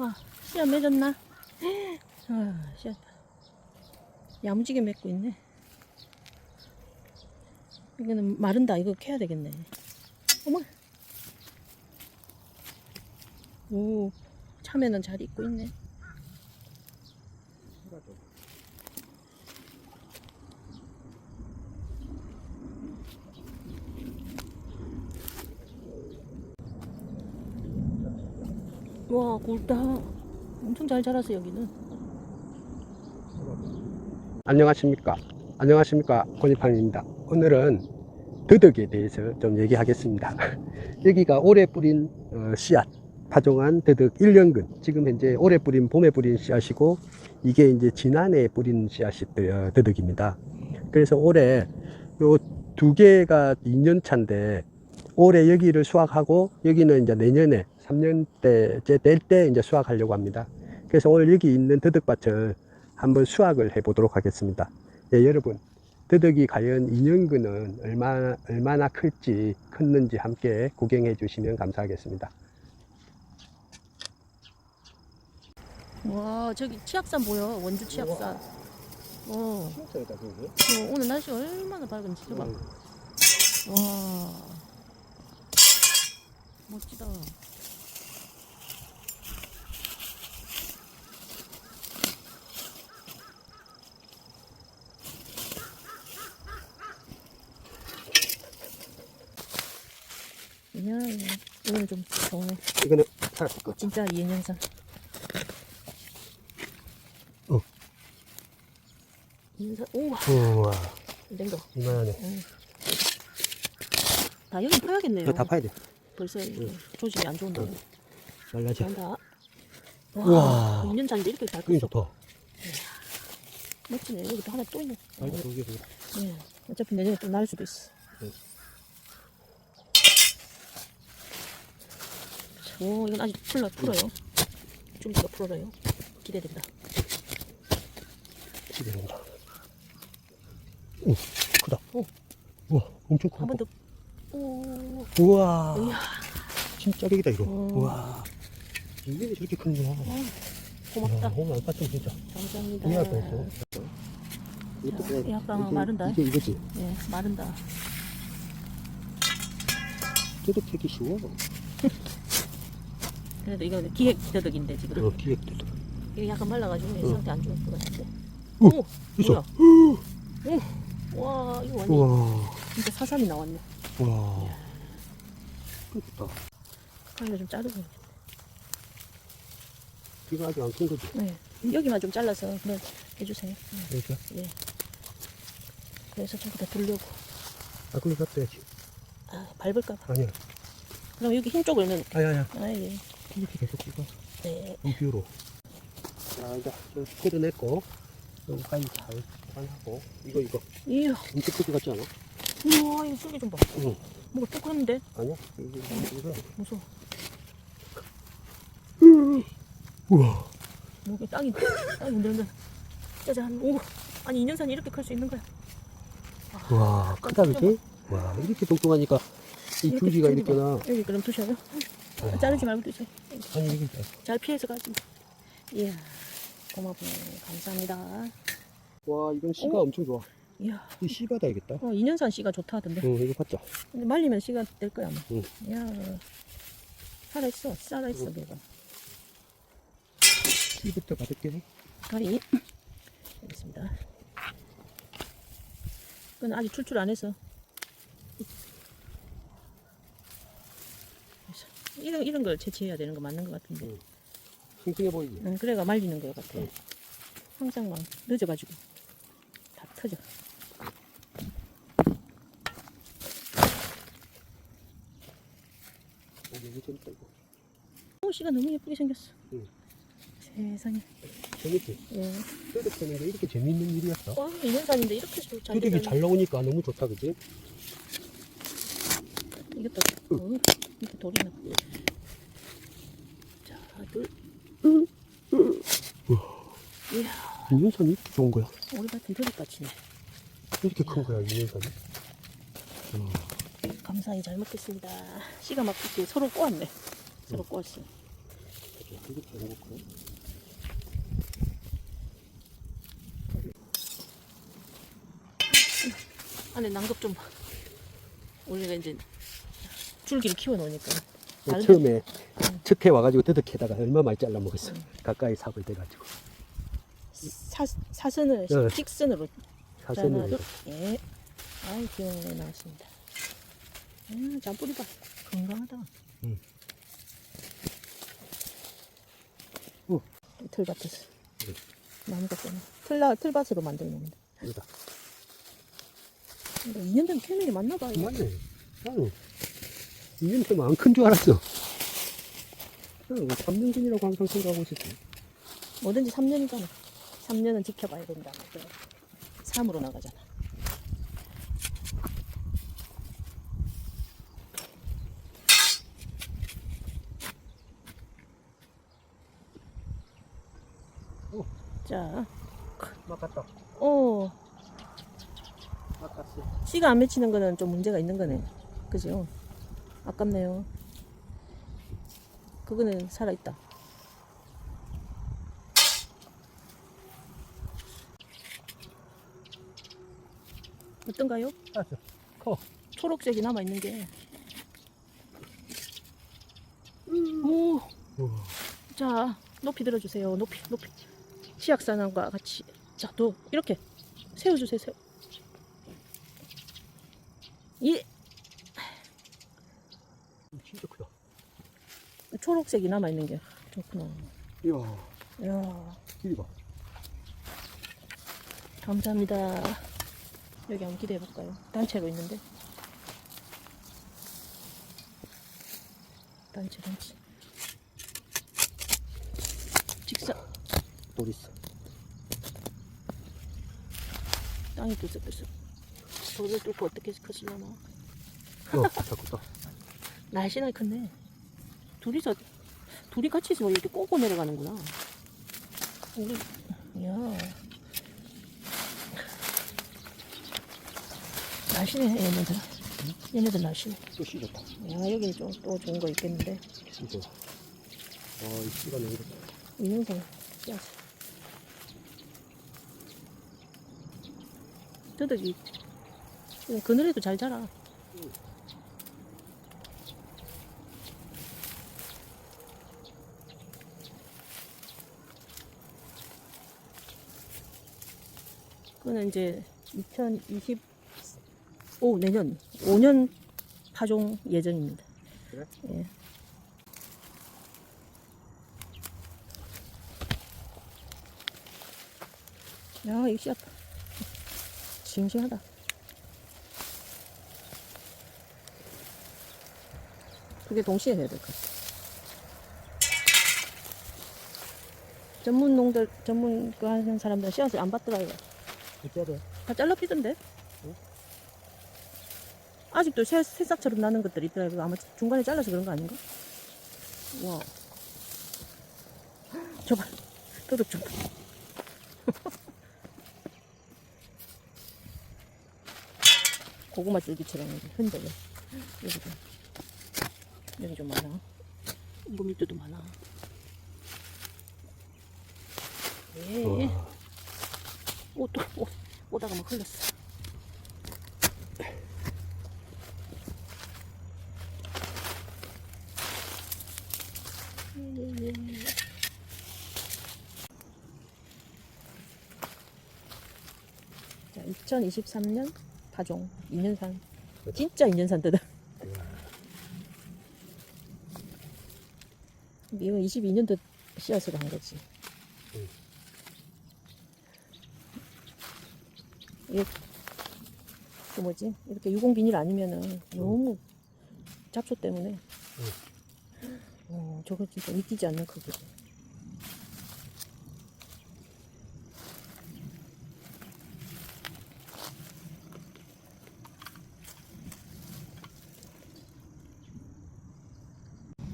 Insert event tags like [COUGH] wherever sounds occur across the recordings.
와, 씨앗 맺었나? 아, 씨앗. 야무지게 맺고 있네. 이거는 마른다. 이거 캐야 되겠네. 어머. 오, 참외는 잘 익고 있네. 와, 굵다. 엄청 잘 자라서 여기는. 안녕하십니까. 안녕하십니까. 권희팡입니다. 오늘은 더덕에 대해서 좀 얘기하겠습니다. [LAUGHS] 여기가 올해 뿌린 어, 씨앗, 파종한 더덕 1년근. 지금 현재 올해 뿌린, 봄에 뿌린 씨앗이고, 이게 이제 지난해 뿌린 씨앗이 어, 더덕입니다. 그래서 올해 요 두 개가 2년 차인데, 올해 여기를 수확하고, 여기는 이제 내년에 3년대째 될때 이제 수확하려고 합니다. 그래서 오늘 여기 있는 더덕밭을 한번 수확을 해 보도록 하겠습니다. 예, 여러분, 더덕이 과연 2년근은 얼마나, 얼마나 클지, 컸는지 함께 구경해 주시면 감사하겠습니다. 와, 저기 치악산 보여. 원주 치악산. 어, 어, 오늘 날씨 얼마나 밝은지 봐봐. 와, 멋지다. 이야, 이거는 좀 좋네. 이거는 살았을 것 진짜 이인영산. 어. 이인영산. 우와, 우와, 이 정도. 이만하네. 다 여기 파야겠네요. 이거 다 파야 돼. 벌써 조짐이 안 좋은데. 말라지. 간다. 우와. 와, 2년 전인데 이렇게 잘 컸어. 좋다. 멋지네. 여기 또 하나 또 있네. 아이고, 여기, 여기. 예. 어차피 내년에 또 날 수도 있어. 네. 오, 이건 아직 풀러, 풀어요. 좀더 풀어요. 기대된다. 기대된다. 오, 크다. 오. 우와, 엄청 한 번. 더. 오, 우와, 이야, 진짜 기다 이거. 음. 우와. 이게 저렇게 크는구나. 고맙다. 야, 오늘 안 깠으면 진짜. 감사합니다. 이해할 뻔했어. 이것도 자, 그냥 약간 이게- 마른다. 이게 이거지. 예, 마른다. 저도 되기 쉬워. [LAUGHS] 그래도 이건 기획 더덕인데 지금. 어, 기획도. 이게 약간 말라가지고 응. 상태 안 좋을 것 같은데. 오, 오, 있어. 뭐야? 오, 와, 이거 완전 우와, 진짜 사삼이 나왔네. 우와. 크다. 가위로 좀 자르고. 이거 아직 안 큰 거지? 네. 여기만 좀 잘라서 그냥 해주세요. 네. 이렇게? 예. 그래서 전부 다 들려고. 아, 그럼 놨어야지. 아, 밟을까봐. 아니야. 그럼 여기 흰 쪽을는, 아니, 아니야. 아, 예. 이렇게 계속 찍어. 네. 이 뷰로. 자, 이제 좀 뜯어냈고, 좀 가위 잘 보관하고, 이거, 이거. 이야, 엄청 크게 같지 않아? 우와, 이거 속이 좀 봐. 응. 뭐가 똑같은데? 아니야? 이거, 이거. 무서워. 우와. 뭐가 땅이, 땅이 흔들흔들. 짜잔. 오, 아니, 인연산이 이렇게 클 수 있는 거야. 와, 크다, 그지? 와, 이렇게 뚱뚱하니까 이 줄기가 줄기 이렇게 봐. 나. 여기 그럼 두셔요. 와. 자르지 말고 두세요. 아니, 이게 잘 피해서 가지. 이야, 고마워. 감사합니다. 와, 이건 씨가 어? 엄청 좋아. 이야, 이씨 받아야겠다. 어, 인연산 씨가 좋다 하던데. 응, 이거 봤죠? 근데 말리면 씨가 될 거야, 아마. 응. 이야, 살아있어. 살아있어, 걔가. 씨부터 받을게. 가위. 알겠습니다. 그건 아직 출출 안 해서. 그래서 이런, 이런 걸 채취해야 되는 거 맞는 것 같은데. 응. 싱싱해 보이지? 응, 그래가 말리는 것 같아. 응. 항상 막 늦어가지고. 다 터져. 오, 너무 재밌다, 이거. 오, 씨가 너무 예쁘게 생겼어. 응. 세상에. 재밌지? 예. 캐는 게 이렇게 재밌는 일이었어. 와, 인연산인데 이렇게 잘 되다니. 잘 나오니까 너무 좋다, 그지? 이것도 어, 이렇게 돌이나. 자, 둘. 이야, 인연선이 이렇게 좋은 거야. 우리 같은 드립같이네. 이렇게 큰 거야, 인연선이. 어, 감사히 잘 먹겠습니다. 씨가 막 이렇게 서로 꼬았네. 서로 꼬았어. 안에 난급 좀 봐. 우리가 이제 줄기를 키워 놓으니까. 다른 처음에 첫해 와가지고 드득해다가 얼마 많이 잘라 먹었어. 가까이 삽을 대가지고. 사, 사선을 네. 직선으로 사선을. 자르고, 예. 아이 귀여운 애 나왔습니다. 음, 잔뿌리 봐. 건강하다. 음. 어. 오. 틀밭에서. 네. 나무가 때문에. 틀라, 틀밭으로 돼. 여기다. 근데 2년 된 키우는 게 맞나 봐. 이거. 맞네. 나는 2년 되면 안큰 줄 알았어. 나는 3년전이라고 항상 생각하고 있었지. 뭐든지 3년이잖아. 3년은 지켜봐야 된다. 3으로 나가잖아. 오. 자, 막았다. 오, 막았어. 씨가 안 맺히는 거는 좀 문제가 있는 거네. 그죠? 아깝네요. 그거는 살아있다. 어떤가요? 알았어. 커. 초록색이 남아있는 게. 오, 우와. 자, 높이 들어주세요. 높이, 높이. 치약산함과 같이. 자, 또, 이렇게. 세워주세요, 세워. 이, 진짜 크다. 초록색이 남아있는 게 좋구나. 이야, 이야, 길이 봐. 감사합니다. 여기 한번 기대해볼까요? 단체로 있는데. 단체, 단체. 직선. 돌 있어. 땅이 뚫썩뚫썩. 돌을 뚫고 어떻게 커지려나. 어, 자꾸 떠. 날씬하게 컸네. 둘이서, 둘이 같이 있으면 이렇게 꽂고 내려가는구나. 우리, 이야. 날씬해, 얘네들. 얘네들 날씬해. 또 씻었다. 야, 여기는 좀 또 좋은 거 있겠는데. 씻어. 어, 이 씨가 너무 좋다. 인형생 씨앗. 뜨덕이. 그늘에도 잘 자라. 그거는 이제 2025 내년 5년 파종 예정입니다. 그래? 예. 야, 이 씨앗. 싱싱하다. 두개 동시에 해야 될 것 같아. 전문 농들, 전문 그 하는 사람들은 씨앗을 안 받더라, 이거. 진짜로? 다 잘라 피던데? 아직도 새, 새싹처럼 나는 것들이 있더라. 이거 아마 중간에 잘라서 그런 거 아닌가? 와. [LAUGHS] 저봐. 도둑 좀. 봐. [LAUGHS] 고구마 줄기처럼 흔들려. 여기 좀. 여기 좀 많아. 이거 밑에도 많아. 예. 와. 오, 또, 오, 오다가 막 흘렀어. 자, 2023년 파종 2년산. 진짜 2년산 뜯어. 근데 이건 22년도 씨앗으로 한 거지. 응. 이게 그 뭐지? 이렇게 유공 비닐 아니면은 너무 잡초 때문에. 어, 저거 진짜 믿기지 않는 크기.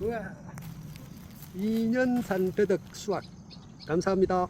우와. 2년 산 더덕 수확. 감사합니다.